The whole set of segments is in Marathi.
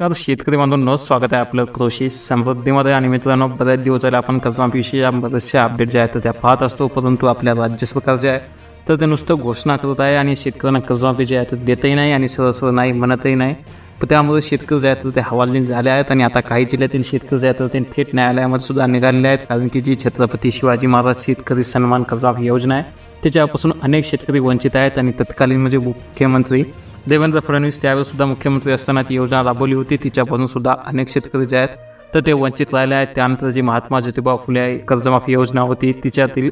तर शेतकरी बांधवांनो स्वागत आहे आपलं कृषी समृद्धीमध्ये. आणि मित्रांनो बऱ्याच दिवस आपण कर्जमाफीविषयी या बरेचसे अपडेट जे आहेत तर त्या पाहत असतो परंतु आपल्या राज्य सरकार जे आहे तर ते नुसतं घोषणा करत आहे आणि शेतकऱ्यांना कर्जमाफी जे आहे तर देतही नाही आणि सरसर नाही म्हणतही नाही. पण त्यामुळे शेतकरी जे आहेत तर ते हवालदिन झाले आहेत आणि आता काही जिल्ह्यातील शेतकरी जे आहेत तर ते थेट न्यायालयामध्ये सुद्धा निघालेले आहेत कारण की जी छत्रपती शिवाजी महाराज शेतकरी सन्मान कर्जमाफी योजना आहे त्याच्यापासून अनेक शेतकरी वंचित आहेत आणि तत्कालीन म्हणजे मुख्यमंत्री देवेंद्र फडणवीस त्यावेळीसुद्धा मुख्यमंत्री असताना ती योजना राबवली होती. तिच्यापासून सुद्धा अनेक शेतकरी जे आहेत तर ते वंचित राहिले आहेत. त्यानंतर जी महात्मा ज्योतिबा फुले कर्जमाफी योजना होती. तिच्यातील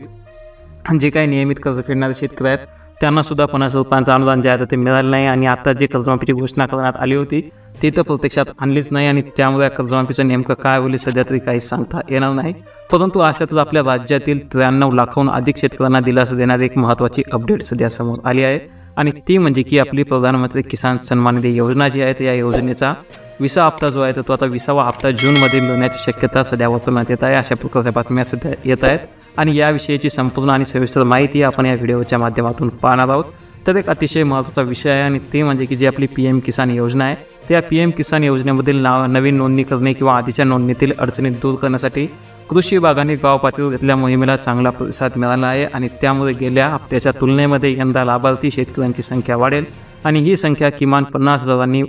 जे काही नियमित कर्ज फेडणारे शेतकरी आहेत त्यांना सुद्धा पन्नास रुपयांचं अनुदान जे आहे ते मिळालं नाही. आणि आता जे कर्जमाफीची घोषणा करण्यात आली होती ती तर प्रत्यक्षात आणलीच नाही. आणि त्यामुळे या कर्जमाफीचं नेमकं काय होईल सध्या तरी काही सांगता येणार नाही. परंतु अशातच आपल्या राज्यातील त्र्याण्णव लाखाहून अधिक शेतकऱ्यांना दिलासा देणारी एक महत्त्वाची अपडेट सध्या समोर आली आहे. आणि ती म्हणजे की आपली प्रधानमंत्री किसान सन्मान निधी योजना जी आहे तर या योजनेचा विसा हप्ता जो आहे तर तो आता विसावा हप्ता जूनमध्ये मिळण्याची शक्यता सध्या वर्तवण्यात येत आहे. अशा प्रकारच्या बातम्या सध्या येत आहेत. आणि याविषयीची संपूर्ण आणि सविस्तर माहिती आपण या व्हिडिओच्या माध्यमातून पाहणार आहोत. तर एक अतिशय महत्त्वाचा विषय आहे आणि ते म्हणजे की जी आपली पी एम किसान योजना आहे त्या पी एम किसान योजनेमधील नाव नवीन नोंदणी करणे किंवा आधीच्या नोंदणीतील अडचणी दूर करण्यासाठी कृषी विभागाने गाव पातळीवर घेतलेल्या मोहिमेला चांगला प्रतिसाद मिळाला आहे आणि त्यामुळे गेल्या हप्त्याच्या तुलनेमध्ये यंदा लाभार्थी शेतकऱ्यांची संख्या वाढेल आणि ही संख्या किमान पन्नास हजारांनी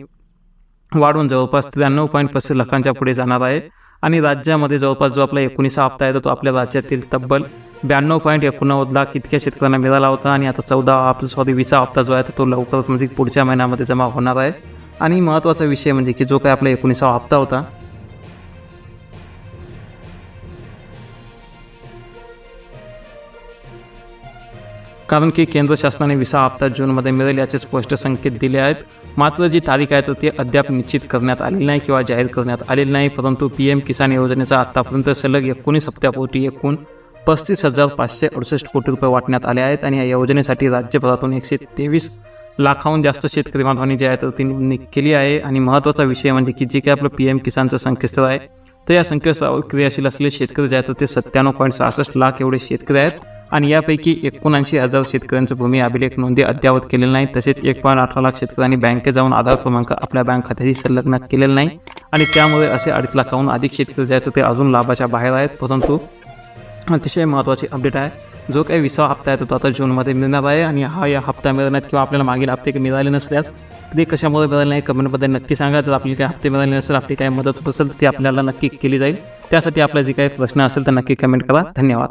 वाढून जवळपास त्र्याण्णव पॉईंट पस्तीस लाखांच्या पुढे जाणार आहे आणि राज्यामध्ये जवळपास जो आपला एकोणीसा हप्ता आहे तो आपल्या राज्यातील तब्बल ब्याण्णव पॉईंट एकोणनव्वद लाख इतक्या शेतकऱ्यांना मिळाला होता आणि आता चौदा आपला सॉरी विसा हप्ता जो आहे तो लवकरच म्हणजे पुढच्या महिन्यामध्ये जमा होणार आहे. आणि महत्त्वाचा विषय म्हणजे की जो काही आपला एकोणीसावा हप्ता होता कारण की केंद्र शासनाने विसा हप्ता जूनमध्ये मिळेल याचे स्पष्ट संकेत दिले आहेत. मात्र जी तारीख आहे तर ती अद्याप निश्चित करण्यात आलेली नाही किंवा जाहीर करण्यात आलेली नाही. परंतु पी एम किसान योजनेचा आत्तापर्यंत सलग एकोणीस हप्त्यापोटी एकूण पस्तीस हजार पाचशे अडुसष्ट कोटी रुपये वाटण्यात आले आहेत आणि या योजनेसाठी राज्यभरातून एकशे तेवीस लाखाहून जास्त शेतकरी बांधवांनी जे आहे तर त्यांनी केली आहे आणि महत्त्वाचा विषय म्हणजे की जे काही आपलं पी एम किसानचं संकेतस्थळ आहे तर या संकेतस्थळावर क्रियाशील असलेले शेतकरी जे आहेत तर ते सत्त्याण्णव पॉईंट सहासष्ट लाख एवढे शेतकरी आहेत आणि यापैकी एकोणऐंशी हजार शेतकऱ्यांचं भूमी अभिलेख नोंदी अद्यावत केलेलं नाही. तसेच एक पॉईंट अठरा लाख शेतकऱ्यांनी बँकेत जाऊन आधार क्रमांक आपल्या बँक खात्याशी संलग्न केलेला नाही आणि त्यामुळे असे अडीच लाखाहून अधिक शेतकरी जे आहेत तर ते अजून लाभाच्या बाहेर आहेत. परंतु अतिशय महत्त्वाची अपडेट आहे. जो काही विसावा हप्ता आहे तो आता जूनमध्ये मिळणार आहे आणि हा या हप्ता मिळण्यात किंवा आपल्याला मागील हप्ते काही मिळाले नसल्यास ते कशामुळे मिळाले नाही कमेंटमध्ये नक्की सांगा. जर आपली काही हप्ते मिळाले नसेल आपली काही मदत होत असेल तर ती आपल्याला नक्की केली जाईल. त्यासाठी आपला जे काही प्रश्न असेल तर नक्की कमेंट करा. धन्यवाद.